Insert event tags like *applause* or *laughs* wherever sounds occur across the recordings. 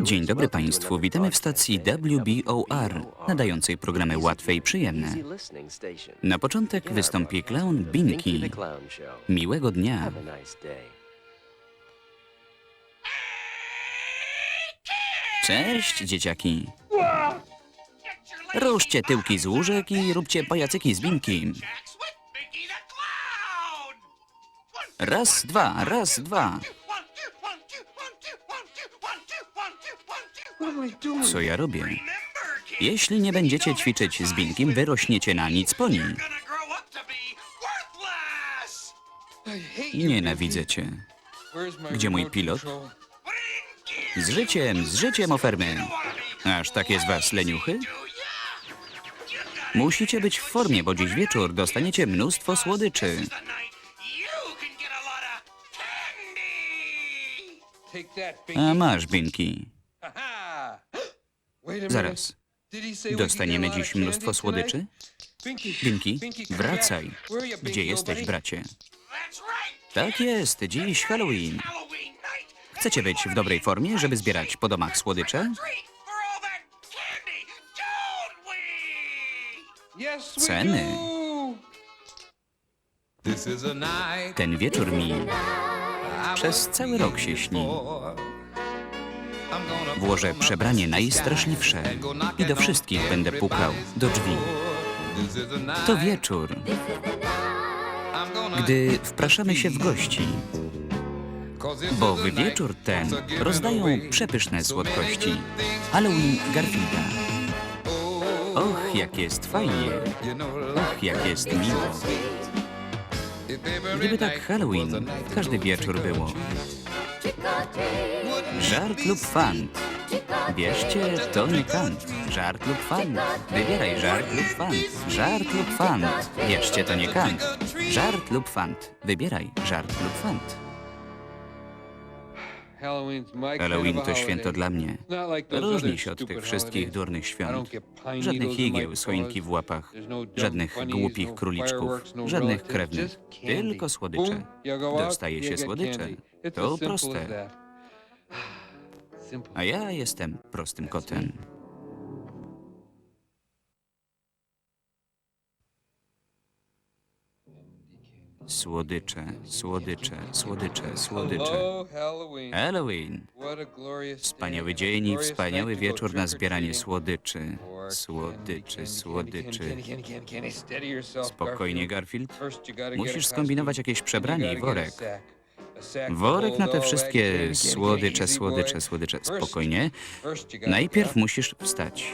Dzień dobry Państwu, witamy w stacji WBOR, nadającej programy łatwe i przyjemne. Na początek wystąpi clown Binky. Miłego dnia. Cześć, dzieciaki. Ruszcie tyłki z łóżek i róbcie pajacyki z Binki. Raz, dwa, raz, dwa. Co ja robię? Jeśli nie będziecie ćwiczyć z Binkiem, wyrośniecie na nic po nim. Nienawidzę cię. Gdzie mój pilot? Z życiem, z życiem ofermy. Aż takie z was leniuchy? Musicie być w formie, bo dziś wieczór dostaniecie mnóstwo słodyczy. A masz, Binki. Zaraz. Dostaniemy dziś mnóstwo słodyczy? Binki, wracaj. Gdzie jesteś, bracie? Tak jest, dziś Halloween. Chcecie być w dobrej formie, żeby zbierać po domach słodycze? Ceny. Ten wieczór mi przez cały rok się śni. Włożę przebranie najstraszliwsze i do wszystkich będę pukał do drzwi. To wieczór, gdy wpraszamy się w gości, bo w wieczór ten rozdają przepyszne słodkości. Halloween Garfielda. Och, jak jest fajnie. Och, jak jest miło. Gdyby tak Halloween każdy wieczór było. Żart lub fant. Bierzcie, to nie kant. Żart lub fant. Wybieraj żart lub fant. Żart lub fant. Bierzcie, to nie kant. Żart lub fant. Wybieraj żart lub fant. Halloween to święto dla mnie. Różni się od tych wszystkich durnych świąt. Żadnych igieł, słoinki w łapach, żadnych głupich króliczków, żadnych krewnych. Tylko słodycze. Dostaje się słodycze. To proste. *sighs* A ja jestem prostym kotem. Słodycze, słodycze, słodycze, słodycze. Halloween. Wspaniały dzień i wspaniały wieczór na zbieranie słodyczy. Słodyczy, słodyczy. Spokojnie, Garfield. Musisz skombinować jakieś przebranie i worek. Worek na te wszystkie słodycze, słodycze, słodycze. Spokojnie. Najpierw musisz wstać.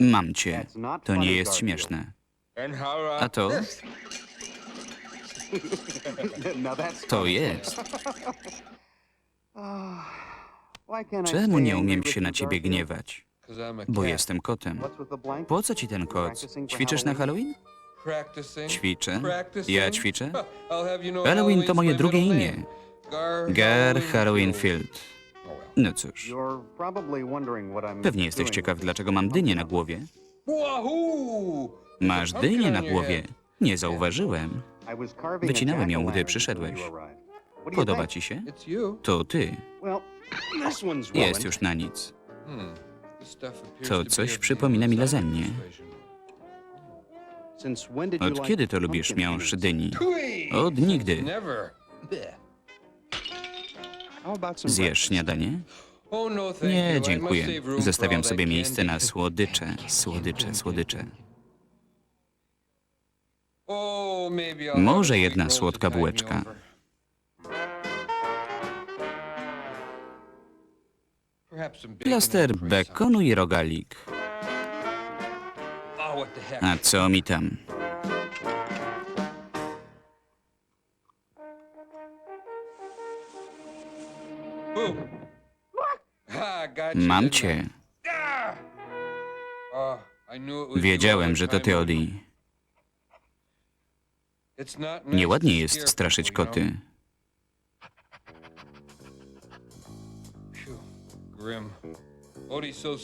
Mam cię. To nie jest śmieszne. A to? To jest. Czemu nie umiem się na ciebie gniewać? Bo jestem kotem. Po co ci ten kot? Ćwiczysz na Halloween? Ćwiczę. Ja ćwiczę. Halloween to moje drugie imię. Gar Halloween Field. No cóż, pewnie jesteś ciekaw, dlaczego mam dynię na głowie. Masz dynię na głowie. Nie zauważyłem. Wycinałem ją, gdy przyszedłeś. Podoba ci się? To ty. Jest już na nic. To coś przypomina mi lasagne. Od kiedy to lubisz miąższ dyni? Od nigdy. Zjesz śniadanie? Nie, dziękuję. Zostawiam sobie miejsce na słodycze, słodycze, słodycze. Może jedna słodka bułeczka. Plaster bekonu i rogalik. A co mi tam? Mam cię. Wiedziałem, że to ty. Nieładnie jest straszyć koty.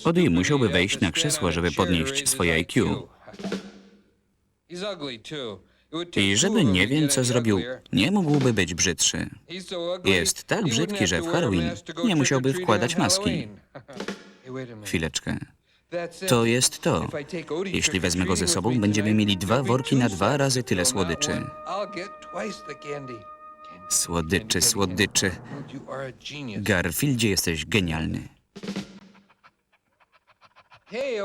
Odi musiałby wejść na krzesło, żeby podnieść swoje IQ. I żeby nie wiem, co zrobił, nie mógłby być brzydszy. Jest tak brzydki, że w Halloween nie musiałby wkładać maski. Chwileczkę. To jest to. Jeśli wezmę go ze sobą, będziemy mieli dwa worki na dwa razy tyle słodyczy. Słodyczy, słodyczy. Garfieldzie jesteś genialny.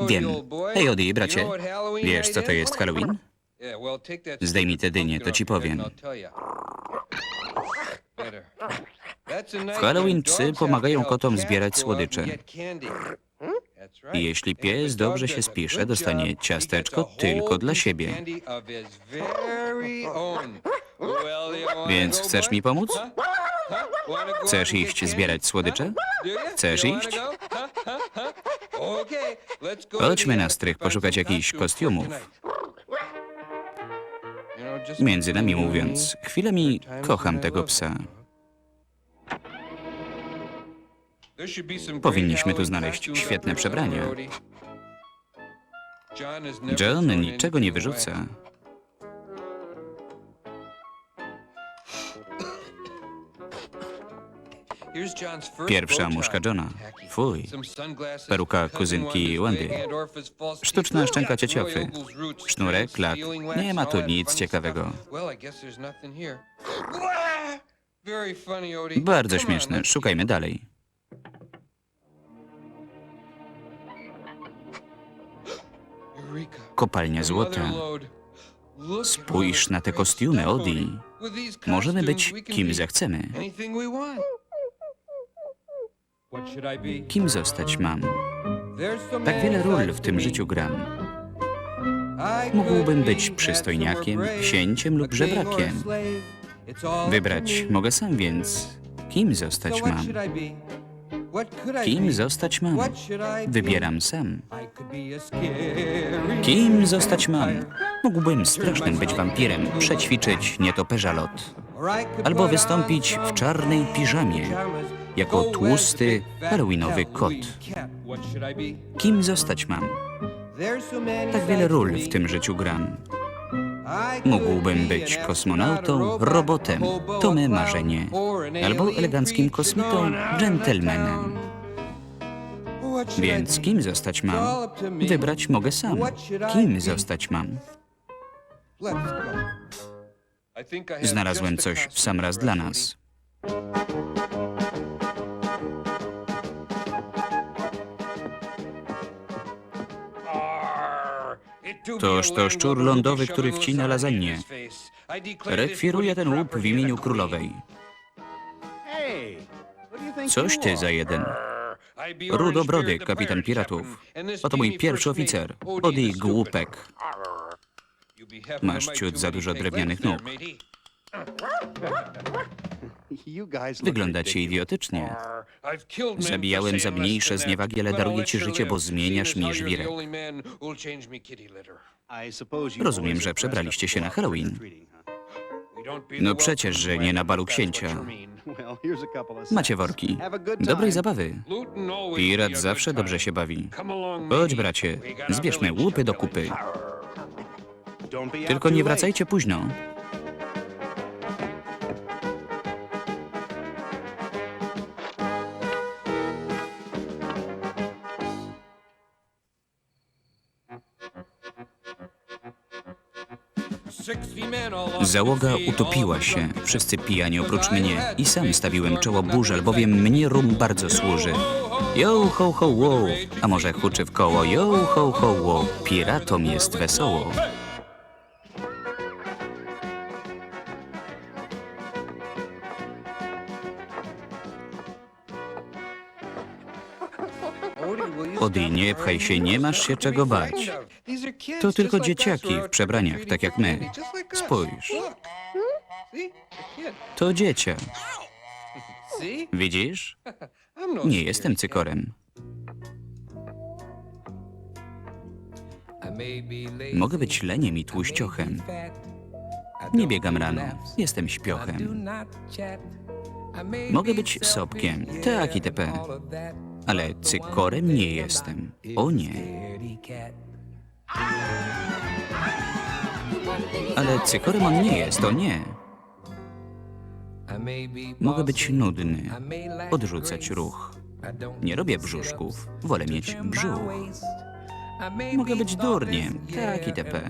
Wiem. Hej, Odi, bracie. Wiesz, co to jest Halloween? Zdejmij tę dynię, to ci powiem. W Halloween psy pomagają kotom zbierać słodycze. Jeśli pies dobrze się spisze, dostanie ciasteczko tylko dla siebie. Więc chcesz mi pomóc? Chcesz iść zbierać słodycze? Chcesz iść? Chodźmy na strych poszukać jakichś kostiumów. Między nami mówiąc, chwilami kocham tego psa. Powinniśmy tu znaleźć świetne przebrania. John niczego nie wyrzuca. Pierwsza muszka Johna. Fuj. Peruka kuzynki Wendy. Sztuczna szczęka cieciofy. Sznurek, lak. Nie ma tu nic ciekawego. Bardzo śmieszne. Szukajmy dalej. Kopalnia złota. Spójrz na te kostiumy, Odi. Możemy być kim zechcemy. Kim zostać mam? Tak wiele ról w tym życiu gram. Mógłbym być przystojniakiem, księciem lub żebrakiem. Wybrać mogę sam, więc kim zostać mam? Kim zostać mam? Wybieram sam. Kim zostać mam? Mógłbym strasznym być wampirem, przećwiczyć nietoperza lot. Albo wystąpić w czarnej piżamie, jako tłusty, halloweenowy kot. Kim zostać mam? Tak wiele ról w tym życiu gram. Mógłbym być kosmonautą, robotem, to me marzenie, albo eleganckim kosmitą, dżentelmenem. Więc kim zostać mam? Wybrać mogę sam. Kim zostać mam? Znalazłem coś w sam raz dla nas. Toż to szczur lądowy, który wcina lasagne. Rekwiruję ten łup w imieniu królowej. Coś ty za jeden. Rudobrody, kapitan piratów. Oto mój pierwszy oficer. Odi Głupek. Masz ciut za dużo drewnianych nóg. Wyglądacie idiotycznie. Zabijałem za mniejsze zniewagi, ale daruję ci życie, bo zmieniasz mi żwirek. Rozumiem, że przebraliście się na Halloween. No przecież, że nie na balu księcia. Macie worki. Dobrej zabawy. Pirat zawsze dobrze się bawi. Chodź, bracie, zbierzmy łupy do kupy. Tylko nie wracajcie późno. Załoga utopiła się, wszyscy pijani oprócz mnie i sam stawiłem czoło burzy, albowiem mnie rum bardzo służy. Yo ho ho wow, a może huczy w koło, yo ho ho wow, piratom jest wesoło. Odi, nie pchaj się, nie masz się czego bać. To tylko dzieciaki w przebraniach, tak jak my. Spójrz, to dzieciak. Widzisz? Nie jestem cykorem. Mogę być leniem i tłuściochem. Nie biegam rano, jestem śpiochem. Mogę być sopkiem, tak itp. Ale cykorem nie jestem. O nie. Ale cykorem on nie jest, o nie. Mogę być nudny, odrzucać ruch. Nie robię brzuszków, wolę mieć brzuch. Mogę być durniem, tak itp.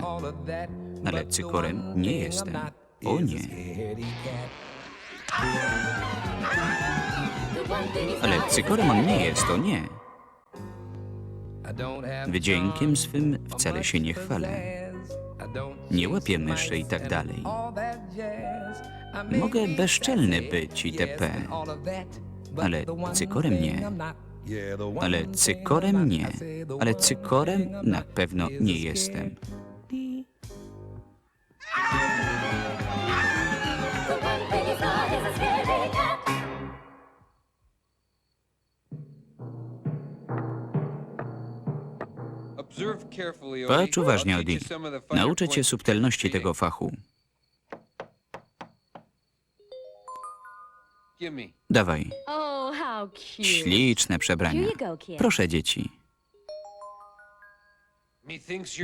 Ale cykorem nie jestem. O nie. Ale cykorem on nie jest, o nie. Wdziękiem swym wcale się nie chwalę. Nie łapię myszy i tak dalej. Mogę bezczelny być itp. Ale cykorem nie. Ale cykorem nie. Ale cykorem na pewno nie jestem. Patrz uważnie, Odi. Nauczę cię subtelności tego fachu. Dawaj, Oh, śliczne przebrania. Proszę dzieci.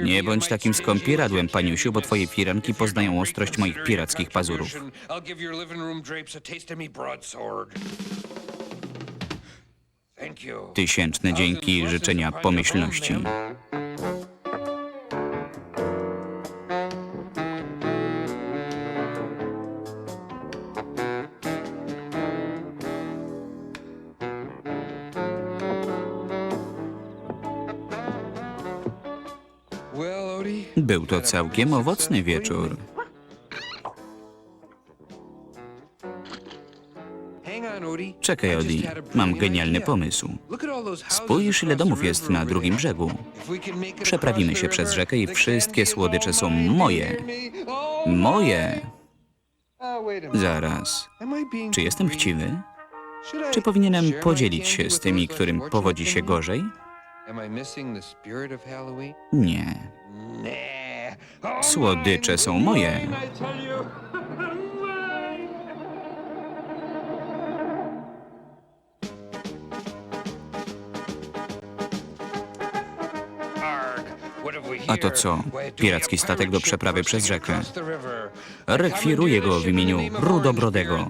Nie bądź takim skąpieradłem, paniusiu, bo twoje firanki poznają ostrość moich pirackich pazurów. Tysięczne dzięki życzenia pomyślności. To całkiem owocny wieczór. Czekaj, Odi, mam genialny pomysł. Spójrz, ile domów jest na drugim brzegu. Przeprawimy się przez rzekę i wszystkie słodycze są moje. Moje! Zaraz. Czy jestem chciwy? Czy powinienem podzielić się z tymi, którym powodzi się gorzej? Nie. Słodycze są moje. A to co? Piracki statek do przeprawy przez rzekę. Rekwiruję go w imieniu Rudobrodego.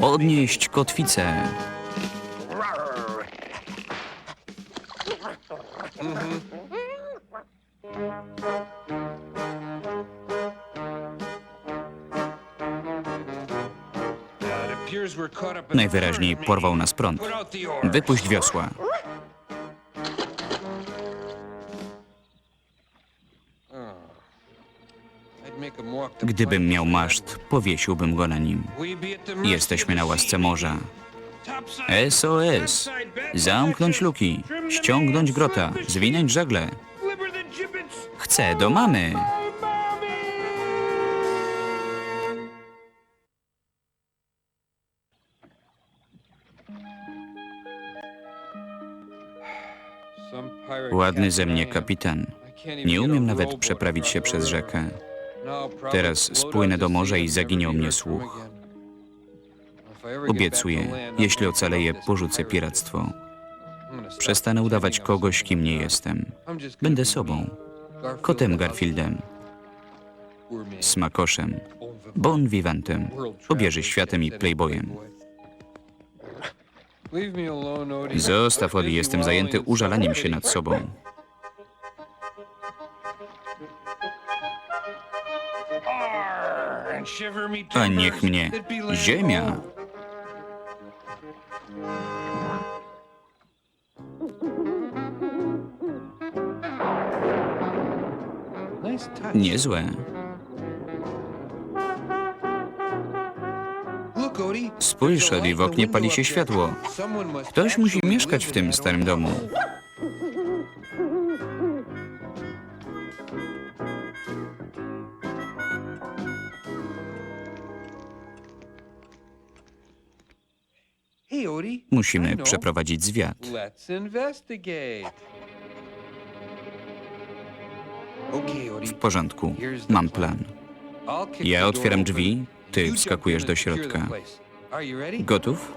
Podnieść kotwicę. Najwyraźniej porwał nas prąd. Wypuść wiosła. Gdybym miał maszt, powiesiłbym go na nim. Jesteśmy na łasce morza. SOS! Zamknąć luki, ściągnąć grota, zwinąć żagle. Chcę do mamy! Ładny ze mnie kapitan. Nie umiem nawet przeprawić się przez rzekę. Teraz spłynę do morza i zaginią mnie słuch. Obiecuję, jeśli ocaleję, porzucę piractwo. Przestanę udawać kogoś, kim nie jestem. Będę sobą. Kotem Garfieldem, smakoszem, bon vivantem, obieży światem i playboyem. Zostaw, Odi, jestem zajęty użalaniem się nad sobą. A niech mnie ziemia. Niezłe. Spójrz, Odi, w oknie pali się światło. Ktoś musi mieszkać w tym starym domu. Musimy przeprowadzić zwiat. W porządku, mam plan. Ja otwieram drzwi, ty wskakujesz do środka. Gotów?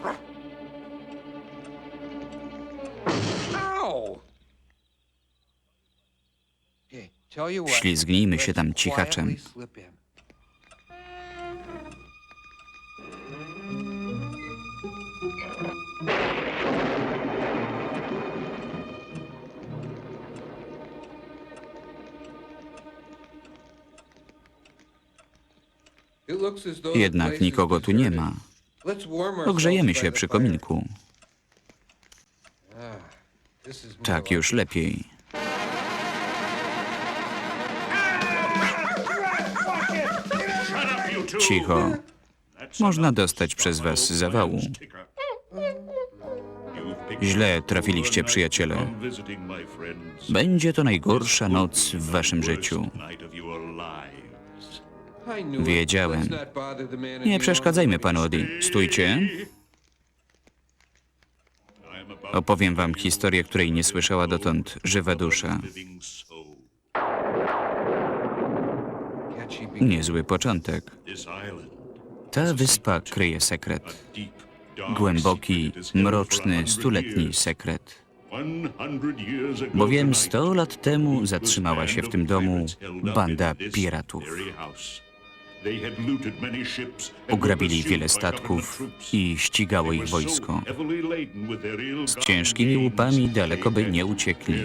Ślizgnijmy się tam cichaczem. Jednak nikogo tu nie ma. Ogrzejemy się przy kominku. Tak już lepiej. Cicho. Można dostać przez was zawału. Źle trafiliście, przyjaciele. Będzie to najgorsza noc w waszym życiu. Wiedziałem. Nie przeszkadzajmy panu Odi. Stójcie. Opowiem wam historię, której nie słyszała dotąd żywa dusza. Niezły początek. Ta wyspa kryje sekret. Głęboki, mroczny, stuletni sekret. Bowiem sto lat temu zatrzymała się w tym domu banda piratów. Ograbili wiele statków i ścigało ich wojsko. Z ciężkimi łupami daleko by nie uciekli,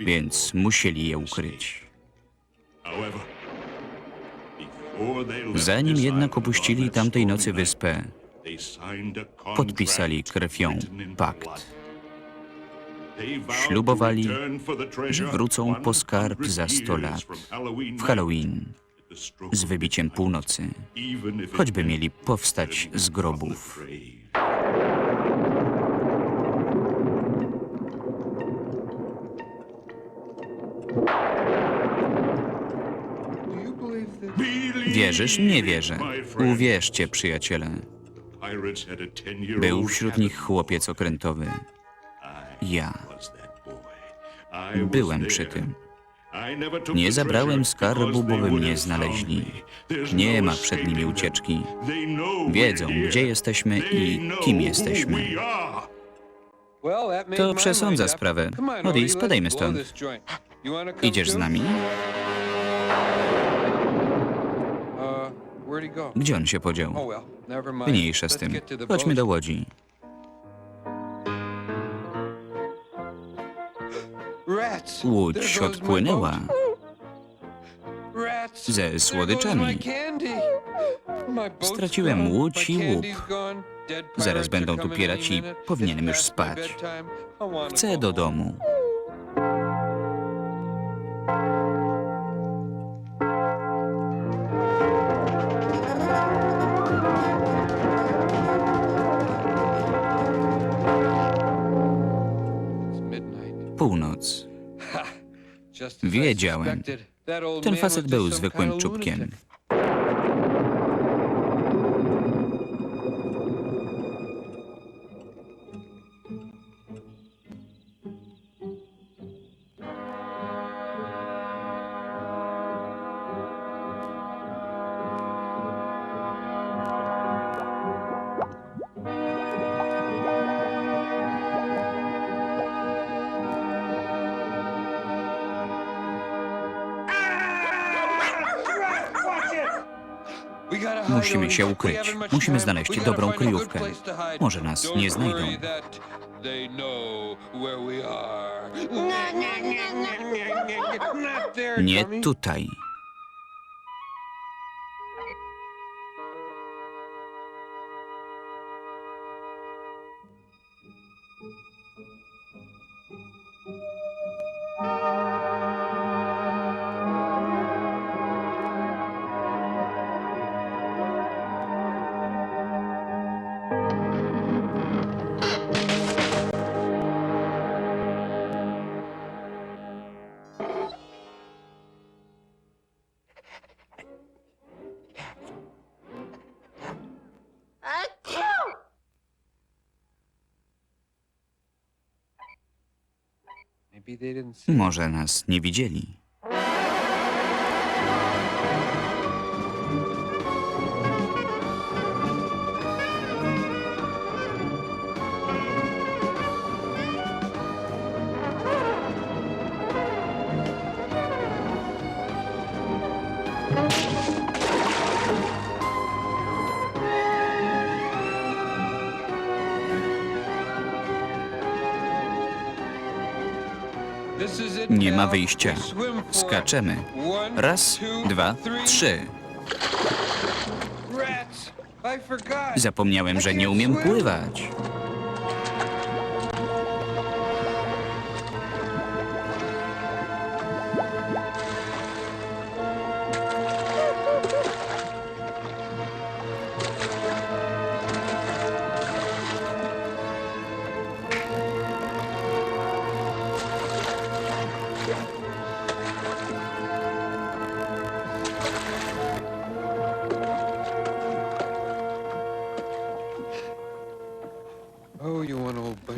więc musieli je ukryć. Zanim jednak opuścili tamtej nocy wyspę, podpisali krwią pakt. Ślubowali, że wrócą po skarb za sto lat, w Halloween, z wybiciem północy, choćby mieli powstać z grobów. Wierzysz? Nie wierzę. Uwierzcie, przyjaciele. Był wśród nich chłopiec okrętowy. Ja byłem przy tym. Nie zabrałem skarbu, bo by mnie znaleźli. Nie ma przed nimi ucieczki. Wiedzą, gdzie jesteśmy i kim jesteśmy. To przesądza sprawę. Odi, spadajmy stąd. Idziesz z nami? Gdzie on się podział? Mniejsza z tym. Chodźmy do łodzi. Łódź odpłynęła. Ze słodyczami. Straciłem łódź i łup. Zaraz będą tu piraci. minute. Powinienem już spać. I Chcę do domu. Wiedziałem. Ten facet był zwykłym czubkiem. Musimy się ukryć. Musimy znaleźć dobrą kryjówkę. Może nas nie znajdą. worry that they know where we are. Not there, Nie tutaj. Może nas nie widzieli. Nie ma wyjścia. Skaczemy. Raz, dwa, trzy. Zapomniałem, że nie umiem pływać.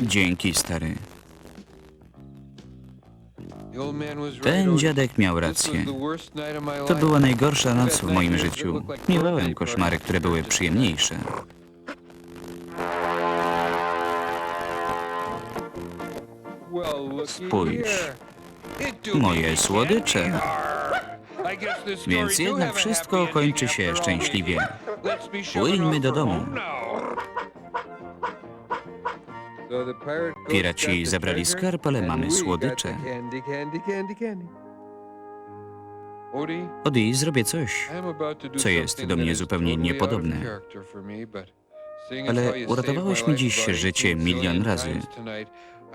Dzięki, stary. Ten dziadek miał rację. To była najgorsza noc w moim życiu. Miewałem koszmary, które były *laughs* przyjemniejsze. Spójrz. Moje słodycze. Więc jednak wszystko kończy się szczęśliwie. Płyńmy do domu. Piraci zabrali skarb, ale mamy słodycze. Odi, zrobię coś, co jest do mnie zupełnie niepodobne. Ale uratowałeś mi dziś życie 18 milion razy.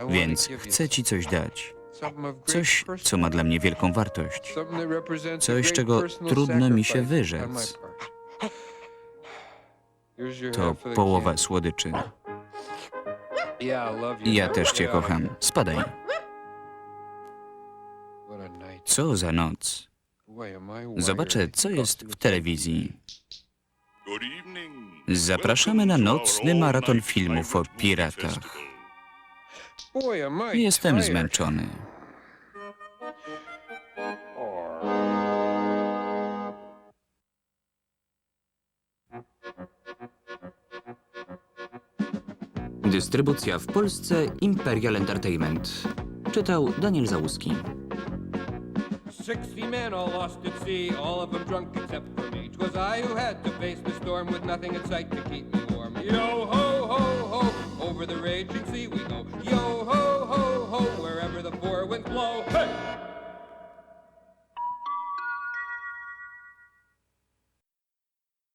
Więc chcę ci coś dać. Coś, co ma dla mnie wielką wartość. Coś, czego trudno mi się wyrzec. To połowa słodyczy. Ja też cię kocham. Spadaj. Co za noc. Zobaczę, co jest w telewizji. Zapraszamy na nocny maraton filmów o piratach. Jestem zmęczony. Dystrybucja w Polsce Imperial Entertainment. Czytał Daniel Załuski. Sixty men all lost at sea, all of them drunk except for me. 'Twas I who had to face the storm with nothing in sight to keep me warm. Yo ho ho ho, over the raging sea we go.